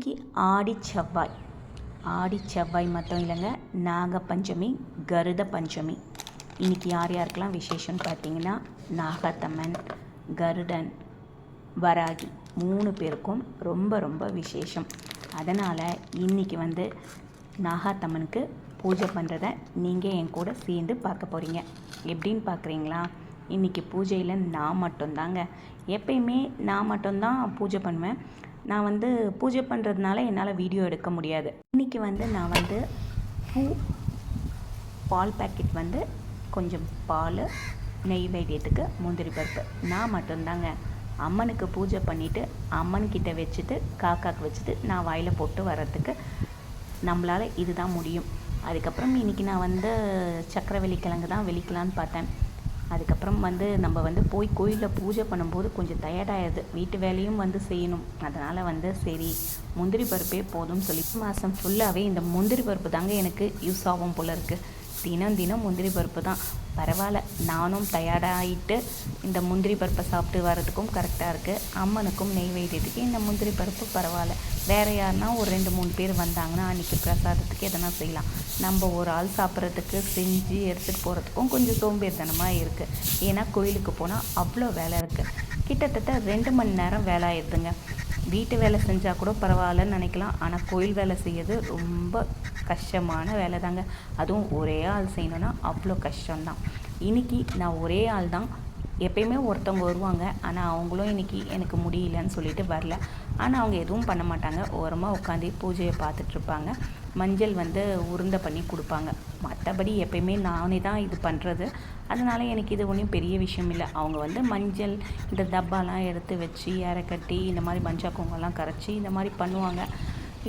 இன்றைக்கி ஆடி செவ்வாய். ஆடி செவ்வாய் மட்டும் இல்லைங்க நாக பஞ்சமி பஞ்சமி. இன்றைக்கி யார் யாருக்கெல்லாம் விசேஷம்னு பார்த்தீங்கன்னா நாகத்தம்மன் கருடன் வராகி மூணு பேருக்கும் ரொம்ப ரொம்ப விசேஷம். அதனால் இன்றைக்கி வந்து நாகாத்தம்மனுக்கு பூஜை பண்ணுறத நீங்கள் என் கூட சேர்ந்து பார்க்க போகிறீங்க எப்படின்னு பார்க்குறீங்களா? இன்றைக்கி பூஜையில் நான் மட்டும்தாங்க. எப்பயுமே நான் மட்டும்தான் பூஜை பண்ணுவேன். நான் வந்து பூஜை பண்ணுறதுனால என்னால் வீடியோ எடுக்க முடியாது. இன்றைக்கி வந்து நான் வந்து பூ பால் பேக்கெட் வந்து கொஞ்சம் பால் நெய்வேத்தியத்துக்கு முந்திரி பருப்பு. நான் மட்டும்தாங்க. அம்மனுக்கு பூஜை பண்ணிவிட்டு அம்மன்கிட்ட வச்சுட்டு காக்காக்கு வச்சுட்டு நான் வாயில் போட்டு வர்றதுக்கு நம்மளால் இதுதான் முடியும். அதுக்கப்புறம் இன்றைக்கி நான் வந்து சக்கரை வெள்ளிக்கிழங்கு தான் வெளிக்கலான்னு பார்த்தேன். அதுக்கப்புறம் வந்து நம்ம வந்து போய் கோயிலில் பூஜை பண்ணும்போது கொஞ்சம் டயர்டாகிடுது வீட்டு வேலையும் வந்து செய்யணும். அதனால் வந்து சரி முந்திரி பருப்பே போதும்னு சொல்லி மாதம் ஃபுல்லாகவே இந்த முந்திரி பருப்பு தாங்க எனக்கு யூஸ் ஆகும் போல இருக்குது தினம் தினம் முந்திரி பருப்பு தான். பரவாயில்ல நானும் டயர்டாகிட்டு இந்த முந்திரி பருப்பை சாப்பிட்டு வர்றதுக்கும் கரெக்டாக இருக்குது அம்மனுக்கும் நெய்வேத்தியத்துக்கு இந்த முந்திரி பருப்பு பரவாயில்ல. வேறு யாருனா ஒரு ரெண்டு மூணு பேர் வந்தாங்கன்னா அன்றைக்கி பிரசாதத்துக்கு எதனா செய்யலாம். நம்ம ஒரு ஆள் சாப்பிட்றதுக்கு செஞ்சு எடுத்துகிட்டு போகிறதுக்கும் கொஞ்சம் சோம்பேறித்தனமாக இருக்குது ஏன்னா கோயிலுக்கு போனால் அவ்வளோ வேலை இருக்குது கிட்டத்தட்ட ரெண்டு மணி நேரம் வேலை ஆயிடுதுங்க வீட்டு வேலை செஞ்சால் கூட பரவாயில்லன்னு நினைக்கலாம். ஆனால் கோயில் வேலை செய்யறது ரொம்ப கஷ்டமான வேலை தாங்க அதுவும் ஒரே ஆள் செய்யணுன்னா அவ்வளோ கஷ்டம்தான். இன்றைக்கி நான் ஒரே ஆள் தான் எப்பயுமே ஒருத்தவங்க வருவாங்க. ஆனால் அவங்களும் இன்றைக்கி எனக்கு முடியலன்னு சொல்லிட்டு வரல. ஆனால் அவங்க எதுவும் பண்ண மாட்டாங்க. ஓரமாக உட்காந்து பூஜையை பார்த்துட்ருப்பாங்க மஞ்சள் வந்து உருண்டை பண்ணி கொடுப்பாங்க. மற்றபடி எப்பயுமே நானே தான் இது பண்ணுறது அதனால் எனக்கு இது ஒன்றும் பெரிய விஷயம் இல்லை. அவங்க வந்து மஞ்சள் இந்த டப்பாலாம் எடுத்து வச்சு இற கட்டி இந்த மாதிரி மஞ்சள் குங்கெல்லாம் கரைச்சி இந்த மாதிரி பண்ணுவாங்க.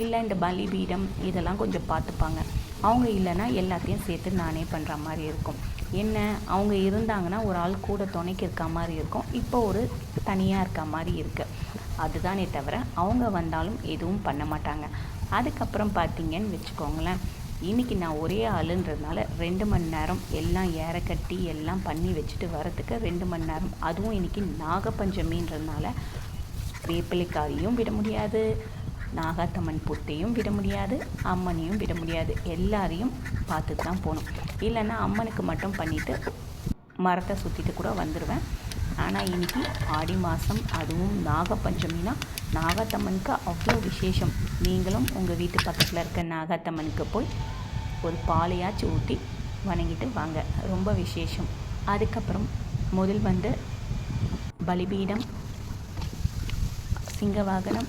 இல்லை இந்த பலிபீடம் இதெல்லாம் கொஞ்சம் பார்த்துப்பாங்க. அவங்க இல்லைன்னா எல்லாத்தையும் சேர்த்து நானே பண்ணுற மாதிரி இருக்கும். என்ன அவங்க இருந்தாங்கன்னா ஒரு ஆள் கூட துணைக்கு இருக்க மாதிரி இருக்கும். இப்போ ஒரு தனியாக இருக்க மாதிரி இருக்குது அதுதானே தவிர அவங்க வந்தாலும் எதுவும் பண்ண மாட்டாங்க. அதுக்கப்புறம் பார்த்தீங்கன்னு வச்சுக்கோங்களேன். இன்றைக்கி நான் ஒரே ஆளுன்றதுனால ரெண்டு மணி நேரம் எல்லாம் ஏற கட்டி எல்லாம் பண்ணி வச்சுட்டு வரத்துக்கு ரெண்டு மணி நேரம். அதுவும் இன்றைக்கி நாகப்பஞ்சமின்றதுனால வேப்பிலைக்காரியும் விட முடியாது நாகாத்தம்மன் புட்டையும் விட முடியாது அம்மனையும் விட முடியாது. எல்லாரையும் பார்த்துட்டு தான் போகணும். இல்லைன்னா அம்மனுக்கு மட்டும் பண்ணிவிட்டு மரத்தை சுற்றிட்டு கூட வந்துடுவேன் ஆனால் இன்றைக்கி ஆடி மாதம் அதுவும் நாகப்பஞ்சமினா நாகத்தம்மனுக்கு அவ்வளோ விசேஷம். நீங்களும் உங்கள் வீட்டு பக்கத்தில் இருக்க நாகாத்தம்மனுக்கு போய் ஒரு பாலையாச்சு ஊற்றி வணங்கிட்டு வாங்க. ரொம்ப விசேஷம். அதுக்கப்புறம் முதல் வந்து பலிபீடம் சிங்கவாகனம்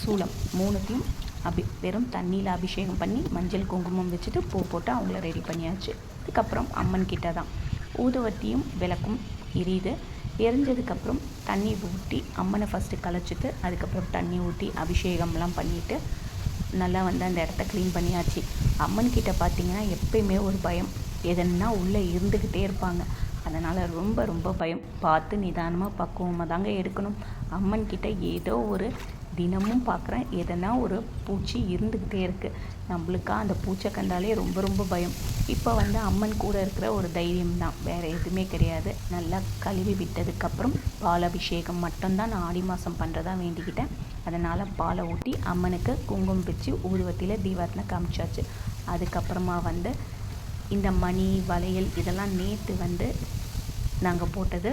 சூளம் மூணுத்தையும் அபி வெறும் தண்ணியில் அபிஷேகம் பண்ணி மஞ்சள் குங்குமம் வச்சுட்டு பூ போட்டு அவங்கள ரெடி பண்ணியாச்சு. அதுக்கப்புறம் அம்மன் கிட்ட தான் ஊதுவத்தியும் விளக்கும் எரியுது. எரிஞ்சதுக்கப்புறம் தண்ணி ஊற்றி அம்மனை ஃபஸ்ட்டு கலைச்சிட்டு அதுக்கப்புறம் தண்ணி ஊற்றி அபிஷேகம்லாம் பண்ணிவிட்டு நல்லா வந்து அந்த இடத்த க்ளீன் பண்ணியாச்சு. அம்மன் கிட்ட பார்த்தீங்கன்னா எப்பயுமே ஒரு பயம். எதன்னா உள்ளே இருந்துக்கிட்டே இருப்பாங்க. அதனால் ரொம்ப ரொம்ப பயம். பார்த்து நிதானமாக பக்குவமாக தாங்க எடுக்கணும். அம்மன் கிட்ட ஏதோ ஒரு தினமும் பார்க்குறேன் எதனா ஒரு பூச்சி இருந்துக்கிட்டே இருக்குது நம்மளுக்கா அந்த பூச்சை கண்டாலே ரொம்ப ரொம்ப பயம். இப்போ வந்து அம்மன் கூட இருக்கிற ஒரு தைரியம் தான் வேறு எதுவுமே கிடையாது. நல்லா கழுவி விட்டதுக்கப்புறம் பால் அபிஷேகம் மட்டும்தான் நான் ஆடி மாதம் பண்ணுறதா வேண்டிக்கிட்டேன். அதனால் பாலை ஊற்றி அம்மனுக்கு குங்குமம் வச்சு ஊதுவத்தியில் தீபாரத்தனை காமிச்சாச்சு. அதுக்கப்புறமா வந்து இந்த மணி வளையல் இதெல்லாம் நேற்று வந்து நாங்கள் போட்டது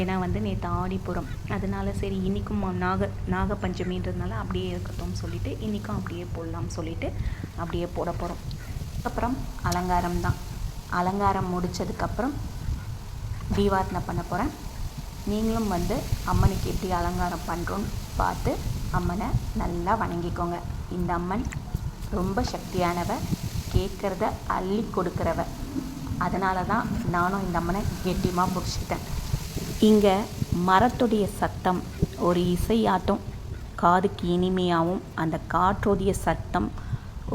ஏன்னா வந்து நேற்று ஆடிப்புறம் அதனால சரி இன்றைக்கும் நாக நாகப்பஞ்சமின்றதுனால அப்படியே இருக்கட்டும்னு சொல்லிட்டு இன்றைக்கும் அப்படியே போடலாம்னு சொல்லிட்டு அப்படியே போட போகிறோம் அப்புறம் அலங்காரம் தான். அலங்காரம் முடித்ததுக்கப்புறம் தீவார்த்தனை பண்ண போகிறேன் நீங்களும் வந்து அம்மனுக்கு எப்படி அலங்காரம் பண்ணுறோன்னு பார்த்து அம்மனை நல்லா வணங்கிக்கோங்க. இந்த அம்மன் ரொம்ப சக்தியானவ கேட்குறத அள்ளி கொடுக்குறவ. அதனால தான் நானும் இந்த அம்மனை கெட்டியமாக பிடிச்சிட்டேன் இங்கே மரத்துடைய சத்தம் ஒரு இசையாட்டம் காதுக்கு இனிமையாகவும் அந்த காற்றோடைய சத்தம்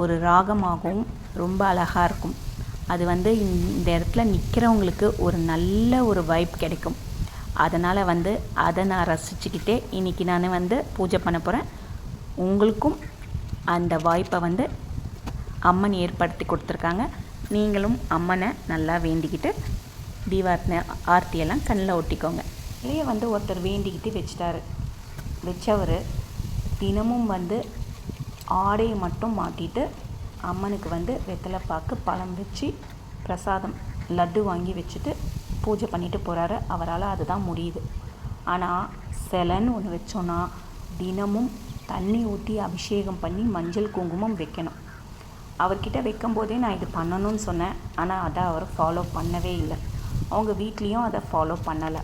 ஒரு ராகமாகவும் ரொம்ப அழகாக இருக்கும். அது வந்து இந்த இடத்துல நிற்கிறவங்களுக்கு ஒரு நல்ல ஒரு வைப் கிடைக்கும். அதனால் வந்து அதை நான் ரசிச்சுக்கிட்டே இன்றைக்கி நான் வந்து பூஜை பண்ண போகிறேன் உங்களுக்கும் அந்த வாய்ப்பை வந்து அம்மன் ஏற்படுத்தி கொடுத்துருக்காங்க. நீங்களும் அம்மனை நல்லா வேண்டிக்கிட்டு தீபார்த்தனை ஆர்த்தியெல்லாம் கண்ணில் ஒட்டிக்கோங்க. இல்லையே வந்து ஒருத்தர் வேண்டிக்கிட்டு வச்சிட்டாரு. வச்சவர் தினமும் வந்து ஆடையை மட்டும் மாட்டிட்டு அம்மனுக்கு வந்து வெத்தலை பாக்கு பழம் வச்சு பிரசாதம் லட்டு வாங்கி வச்சுட்டு பூஜை பண்ணிட்டு போகிறாரு அவரால் அதுதான் முடியுது. ஆனால் சிலைன்னு ஒன்று வச்சோன்னா தினமும் தண்ணி ஊற்றி அபிஷேகம் பண்ணி மஞ்சள் குங்குமம் வைக்கணும். அவர்கிட்ட வைக்கும்போதே நான் இது பண்ணணும்னு சொன்னேன். ஆனால் அதை அவர் ஃபாலோ பண்ணவே இல்லை. அவங்க வீட்லேயும் அதை ஃபாலோ பண்ணலை.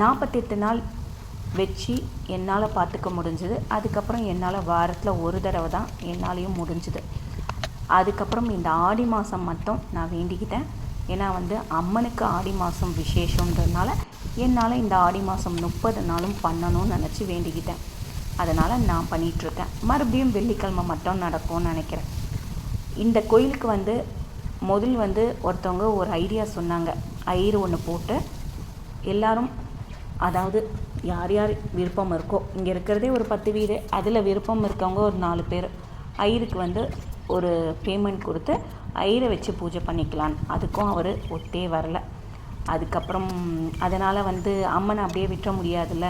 நாற்பத்தெட்டு நாள் வச்சு என்னால் பார்த்துக்க முடிஞ்சது. அதுக்கப்புறம் என்னால் வாரத்தில் ஒரு தடவை தான் என்னாலையும் முடிஞ்சுது. அதுக்கப்புறம் இந்த ஆடி மாதம் மட்டும் நான் வேண்டிக்கிட்டேன். ஏன்னா வந்து அம்மனுக்கு ஆடி மாதம் விசேஷன்றதுனால என்னால் இந்த ஆடி மாதம் முப்பது நாளும் பண்ணணும்னு நினச்சி வேண்டிக்கிட்டேன். அதனால் நான் பண்ணிகிட்ருக்கேன் மறுபடியும் வெள்ளிக்கிழமை மட்டும் நடக்கும்னு நினைக்கிறேன். இந்த கோயிலுக்கு வந்து முதல் வந்து ஒருத்தவங்க ஒரு ஐடியா சொன்னாங்க. ஐயர் ஒன்று போட்டு எல்லாரும் அதாவது யார் யார் விருப்பம் இருக்கோ இங்கே இருக்கிறதே ஒரு பத்து வீடு அதில் விருப்பம் இருக்கவங்க ஒரு நாலு பேர். ஐயருக்கு வந்து ஒரு பேமெண்ட் கொடுத்து ஐயரை வச்சு பூஜை பண்ணிக்கலாம் அதுக்கும் அவர் ஒத்தே வரல. அதுக்கப்புறம் அதனால் வந்து அம்மனை அப்படியே விட்டுற முடியாதுல்ல.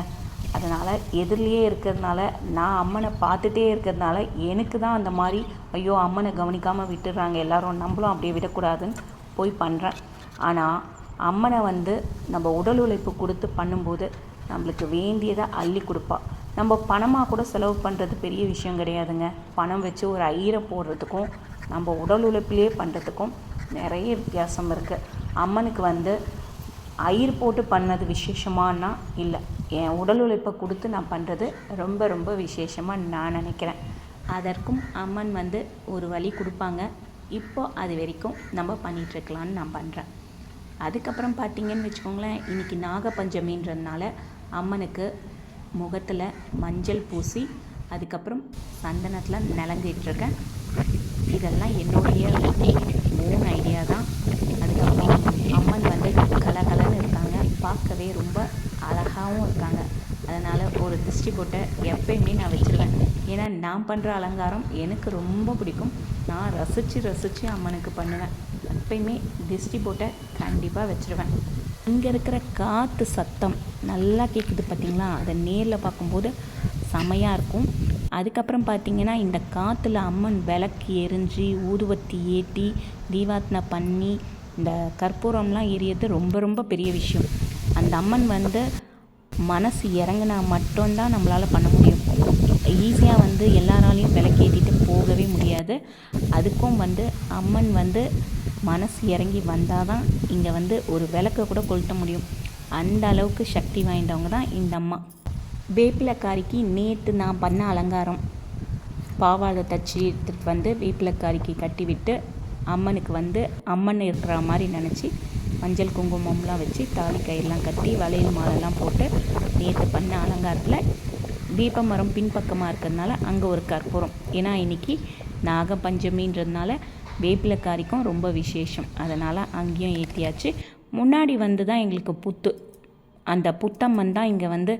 அதனால் எதிரிலேயே இருக்கிறதுனால நான் அம்மனை பார்த்துட்டே இருக்கிறதுனால எனக்கு தான் அந்த மாதிரி ஐயோ அம்மனை கவனிக்காமல் விட்டுடுறாங்க எல்லாரும் நம்மளும் அப்படியே விடக்கூடாதுன்னு போய் பண்ணுறேன் ஆனால் அம்மனை வந்து நம்ம உடல் உழைப்பு கொடுத்து பண்ணும்போது நம்மளுக்கு வேண்டியதை அள்ளி கொடுப்பா. நம்ம பணமாக கூட செலவு பண்ணுறது பெரிய விஷயம் கிடையாதுங்க. பணம் வச்சு ஒரு ஐயரை போடுறதுக்கும் நம்ம உடல் உழைப்பிலே பண்ணுறதுக்கும் நிறைய வித்தியாசம் இருக்குது அம்மனுக்கு வந்து ஐயர் போட்டு பண்ணது விசேஷமானா இல்லை. என் உடல் உழைப்பை கொடுத்து நான் பண்ணுறது ரொம்ப ரொம்ப விசேஷமாக நான் நினைக்கிறேன். அதற்கும் அம்மன் வந்து ஒரு வழி கொடுப்பாங்க. இப்போ அது வரைக்கும் நம்ம பண்ணிகிட்ருக்கலான்னு நான் பண்ணுறேன் அதுக்கப்புறம் பார்த்தீங்கன்னு வச்சுக்கோங்களேன் இன்றைக்கி நாகப்பஞ்சமின்றதுனால அம்மனுக்கு முகத்தில் மஞ்சள் பூசி அதுக்கப்புறம் சந்தனத்தில் நிலங்கிட்டுருக்கேன் இதெல்லாம் என்னுடைய மூணு ஐடியா தான். அதுக்கப்புறம் அம்மன் வந்து பார்க்கவே ரொம்ப அழகாகவும் இருக்காங்க. அதனால் ஒரு திருஷ்டி போட்டை எப்பயுமே நான் வச்சுருவேன். ஏன்னா நான் பண்ணுற அலங்காரம் எனக்கு ரொம்ப பிடிக்கும். நான் ரசித்து ரசித்து அம்மனுக்கு பண்ணுவேன். எப்பயுமே திருஷ்டி போட்டை கண்டிப்பாக வச்சுருவேன். இங்கே இருக்கிற காற்று சத்தம் நல்லா கேட்குது பார்த்திங்களா அதை நேரில் பார்க்கும்போது செமையாக இருக்கும். அதுக்கப்புறம் பார்த்திங்கன்னா இந்த காற்றுல அம்மன் விளக்கு எரிஞ்சு ஊதுவத்தி ஏற்றி தீபாத்தனை பண்ணி இந்த கற்பூரம்லாம் எரியது ரொம்ப ரொம்ப பெரிய விஷயம். அந்த அம்மன் வந்து மனசு இறங்குனா மட்டும்தான் நம்மளால் பண்ண முடியும். ஈஸியாக வந்து எல்லாராலையும் விளக்கேற்றிட்டு போகவே முடியாது. அதுக்கும் வந்து அம்மன் வந்து மனசு இறங்கி வந்தால் தான் இங்கே வந்து ஒரு விளக்கை கூட கொளுத்த முடியும். அந்த அளவுக்கு சக்தி வாய்ந்தவங்க தான் இந்த அம்மா. வேப்பிலக்காரிக்கு நேற்று நான் பண்ண அலங்காரம். பாவாடை தச்சு எடுத்துகிட்டு வந்து வேப்பிலக்காரிக்கு கட்டிவிட்டு அம்மனுக்கு வந்து அம்மன் இருக்கிற மாதிரி நினச்சி மஞ்சள் குங்குமம்லாம் வச்சு தாலி கயிறுலாம் கட்டி வளையல் மாலைலாம் போட்டு நேற்று பண்ண அலங்காரத்தில் தீப மரம் பின்பக்கமாக இருக்கிறதுனால அங்கே ஒரு கற்பூரம். ஏன்னா இன்றைக்கி நாகப்பஞ்சமின்றதுனால வேப்பிலக்காரிக்கும் ரொம்ப விசேஷம். அதனால் அங்கேயும் ஏற்றியாச்சு முன்னாடி வந்து தான் எங்களுக்கு புத்து. அந்த புத்தம்மன் தான் இங்கே வந்து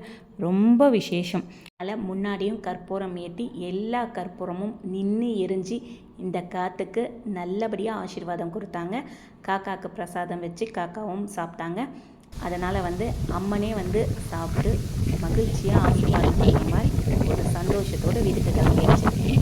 ரொம்ப விசேஷம். அதனால் முன்னாடியும் கற்பூரம் ஏற்றி எல்லா கற்பூரமும் நின்று எரிஞ்சு இந்த காற்றுக்கு நல்லபடியாக ஆசீர்வாதம் கொடுத்தாங்க. காக்காவுக்கு பிரசாதம் வச்சு காக்காவும் சாப்பிட்டாங்க. அதனால் வந்து அம்மனே வந்து சாப்பிட்டு மகிழ்ச்சியாக ஆசீர்வாதம் பண்ணுற மாதிரி ஒரு சந்தோஷத்தோடு வீட்டுக்கு கிளம்பிடுச்சு